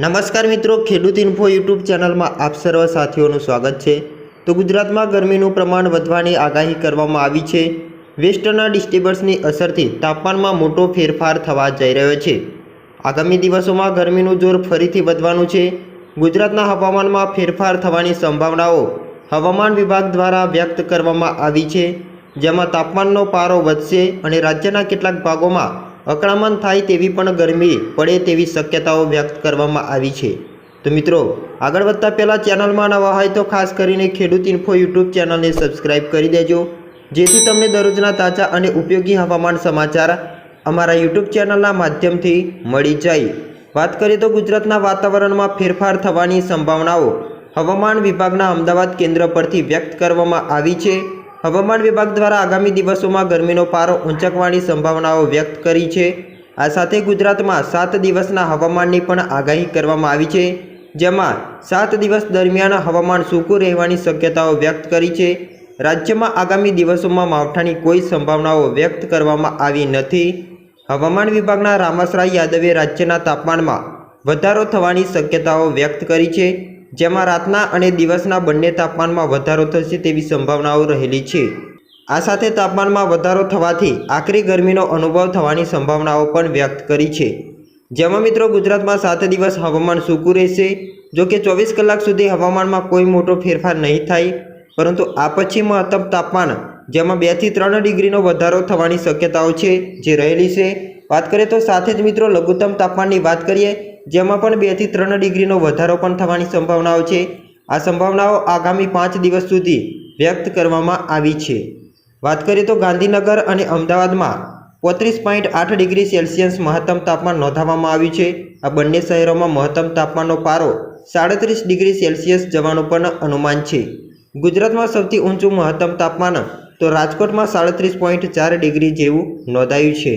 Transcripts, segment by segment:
નમસ્કાર મિત્રો, ખેડૂત ઇન્ફો યુટ્યુબ ચેનલમાં આપ સર્વ સાથીઓનું સ્વાગત છે. તો ગુજરાતમાં ગરમીનું પ્રમાણ વધવાની આગાહી કરવામાં આવી છે. વેસ્ટર્ન ડિસ્ટર્બન્સની અસરથી તાપમાનમાં મોટો ફેરફાર થવા જઈ રહ્યો છે. આગામી દિવસોમાં ગરમીનું જોર ફરીથી વધવાનું છે. ગુજરાતના હવામાનમાં ફેરફાર થવાની સંભાવનાઓ હવામાન વિભાગ દ્વારા વ્યક્ત કરવામાં આવી છે. જેમાં તાપમાનનો પારો વધશે અને રાજ્યના કેટલાક ભાગોમાં અકળામણ થાય તેવી પણ ગરમી પડે તેવી શક્યતાઓ વ્યક્ત કરવામાં આવી છે. તો મિત્રો, આગળ વધતા પહેલાં ચેનલમાં નવા હોય તો ખાસ કરીને ખેડૂત ઇન્ફો યુટ્યુબ ચેનલને સબસ્ક્રાઇબ કરી દેજો. જેથી તમને દરરોજના તાજા અને ઉપયોગી હવામાન સમાચાર અમારા યુટ્યુબ ચેનલના માધ્યમથી મળી જાય. વાત કરીએ તો ગુજરાતના વાતાવરણમાં ફેરફાર થવાની સંભાવનાઓ હવામાન વિભાગના અમદાવાદ કેન્દ્ર પરથી વ્યક્ત કરવામાં આવી છે. હવામાન વિભાગ દ્વારા આગામી દિવસોમાં ગરમીનો પારો ઊંચકવાની સંભાવનાઓ વ્યક્ત કરી છે. આ સાથે ગુજરાતમાં સાત દિવસના હવામાનની પણ આગાહી કરવામાં આવી છે, જેમાં સાત દિવસ દરમિયાન હવામાન સૂકું રહેવાની શક્યતાઓ વ્યક્ત કરી છે. રાજ્યમાં આગામી દિવસોમાં માવઠાની કોઈ સંભાવનાઓ વ્યક્ત કરવામાં આવી નથી. હવામાન વિભાગના રામાસરાય યાદવે રાજ્યના તાપમાનમાં વધારો થવાની શક્યતાઓ વ્યક્ત કરી છે. જેમાં રાતના અને દિવસના બંને તાપમાનમાં વધારો થશે તેવી સંભાવનાઓ રહેલી છે. આ સાથે તાપમાનમાં વધારો થવાથી આકરી ગરમીનો અનુભવ થવાની સંભાવનાઓ પણ વ્યક્ત કરી છે. જેમાં મિત્રો ગુજરાતમાં સાત દિવસ હવામાન સૂકું રહેશે. જો કે ચોવીસ કલાક સુધી હવામાનમાં કોઈ મોટો ફેરફાર નહીં થાય, પરંતુ આ પછી મહત્તમ તાપમાન, જેમાં બેથી ત્રણ ડિગ્રીનો વધારો થવાની શક્યતાઓ છે, જે રહેલી છે. વાત કરીએ તો સાથે જ મિત્રો લઘુત્તમ તાપમાનની વાત કરીએ જેમાં પણ બેથી ત્રણ ડિગ્રીનો વધારો પણ થવાની સંભાવનાઓ છે. આ સંભાવનાઓ આગામી પાંચ દિવસ સુધી વ્યક્ત કરવામાં આવી છે. વાત કરીએ તો ગાંધીનગર અને અમદાવાદમાં પોત્રીસ પોઈન્ટ આઠ ડિગ્રી સેલ્સિયસ મહત્તમ તાપમાન નોંધાવવામાં આવ્યું છે. આ બંને શહેરોમાં મહત્તમ તાપમાનનો પારો સાડત્રીસ ડિગ્રી સેલ્સિયસ જવાનું પણ અનુમાન છે. ગુજરાતમાં સૌથી ઊંચું મહત્તમ તાપમાન તો રાજકોટમાં સાડત્રીસ પોઈન્ટ ચાર ડિગ્રી જેવું નોંધાયું છે.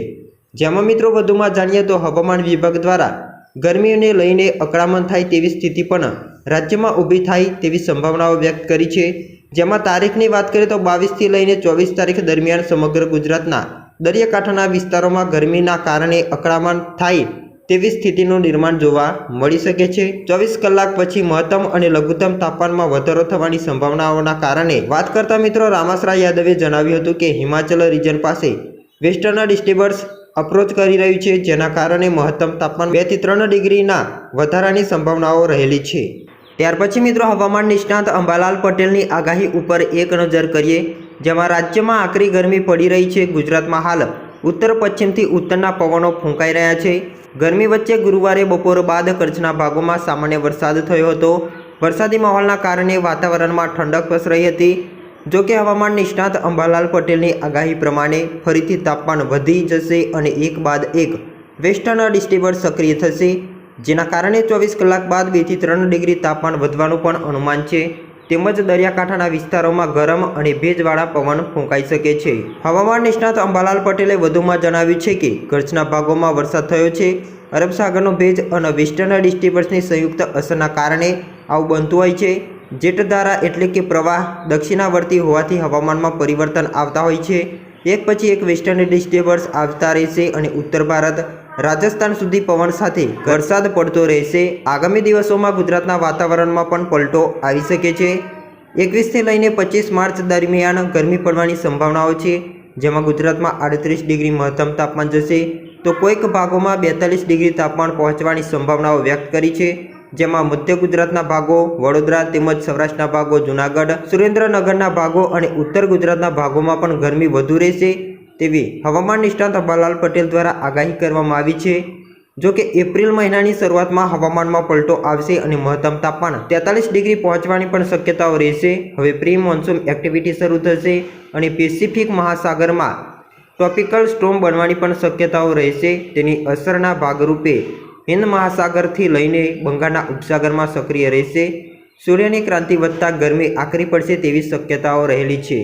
જેમાં મિત્રો વધુમાં જાણીએ તો હવામાન વિભાગ દ્વારા ગરમીને લઈને અકળામણ થાય તેવી સ્થિતિ પણ રાજ્યમાં ઊભી થાય તેવી સંભાવનાઓ વ્યક્ત કરી છે. જેમાં તારીખની વાત કરીએ તો બાવીસથી લઈને ચોવીસ તારીખ દરમિયાન સમગ્ર ગુજરાતના દરિયાકાંઠાના વિસ્તારોમાં ગરમીના કારણે અકળામણ થાય તેવી સ્થિતિનું નિર્માણ જોવા મળી શકે છે. ચોવીસ કલાક પછી મહત્તમ અને લઘુત્તમ તાપમાનમાં વધારો થવાની સંભાવનાઓના કારણે વાત કરતા મિત્રો રામાસરાય યાદવે જણાવ્યું હતું કે હિમાચલ રિજન પાસે વેસ્ટર્ન ડિસ્ટર્બન્સ અપ્રોચ કરી રહ્યું છે, જેના કારણે મહત્તમ તાપમાન બેથી ત્રણ ડિગ્રીના વધારાની સંભાવનાઓ રહેલી છે. ત્યાર પછી મિત્રો, હવામાન નિષ્ણાત અંબાલાલ પટેલની આગાહી ઉપર એક નજર કરીએ, જેમાં રાજ્યમાં આકરી ગરમી પડી રહી છે, ગુજરાતમાં હાલ ઉત્તર પશ્ચિમથી ઉત્તરના પવનો ફૂંકાઈ રહ્યા છે. ગરમી વચ્ચે ગુરુવારે બપોર બાદ કચ્છના ભાગોમાં સામાન્ય વરસાદ થયો હતો. વરસાદી માહોલના કારણે વાતાવરણમાં ઠંડક પસરાઈ હતી. જો કે હવામાન નિષ્ણાત અંબાલાલ પટેલની આગાહી પ્રમાણે ફરીથી તાપમાન વધી જશે અને એક બાદ એક વેસ્ટર્ન ડિસ્ટર્બન્સ સક્રિય થશે, જેના કારણે ચોવીસ કલાક બાદ બેથી ત્રણ ડિગ્રી તાપમાન વધવાનું પણ અનુમાન છે. તેમજ દરિયાકાંઠાના વિસ્તારોમાં ગરમ અને ભેજવાળા પવન ફૂંકાઈ શકે છે. હવામાન નિષ્ણાત અંબાલાલ પટેલે વધુમાં જણાવ્યું છે કે, કચ્છના ભાગોમાં વરસાદ થયો છે. અરબ સાગરનો ભેજ અને વેસ્ટર્ન ડિસ્ટર્બન્સની સંયુક્ત અસરના કારણે આવું બનતું હોય છે. જેટધારા એટલે કે પ્રવાહ દક્ષિણાવર્તી હોવાથી હવામાનમાં પરિવર્તન આવતા હોય છે. એક પછી એક વેસ્ટર્ન ડિસ્ટર્બન્સ આવતા રહેશે અને ઉત્તર ભારત, રાજસ્થાન સુધી પવન સાથે વરસાદ પડતો રહેશે. આગામી દિવસોમાં ગુજરાતના વાતાવરણમાં પણ પલટો આવી શકે છે. એકવીસથી લઈને પચીસ માર્ચ દરમિયાન ગરમી પડવાની સંભાવનાઓ છે. જેમાં ગુજરાતમાં આડત્રીસ ડિગ્રી મહત્તમ તાપમાન જશે. તો કોઈક ભાગોમાં બેતાલીસ ડિગ્રી તાપમાન પહોંચવાની સંભાવનાઓ વ્યક્ત કરી છે. જેમાં મધ્ય ગુજરાતના ભાગો, વડોદરા તેમજ સૌરાષ્ટ્રના ભાગો, જૂનાગઢ, સુરેન્દ્રનગરના ભાગો અને ઉત્તર ગુજરાતના ભાગોમાં પણ ગરમી વધુ રહેશે તેવી હવામાન નિષ્ણાત અંબાલાલ પટેલ દ્વારા આગાહી કરવામાં આવી છે. જો કે એપ્રિલ મહિનાની શરૂઆતમાં હવામાનમાં પલટો આવશે અને મહત્તમ તાપમાન તેતાલીસ ડિગ્રી પહોંચવાની પણ શક્યતાઓ રહેશે. હવે પ્રી મોન્સૂન એક્ટિવિટી શરૂ થશે અને પેસિફિક મહાસાગરમાં ટ્રોપિકલ સ્ટોમ બનવાની પણ શક્યતાઓ રહેશે. તેની અસરના ભાગરૂપે હિન્દ મહાસાગરથી લઈને બંગાળના ઉપસાગરમાં સક્રિય રહેશે. સૂર્યની ક્રાંતિ વધતા ગરમી આકરી પડશે તેવી શક્યતાઓ રહેલી છે.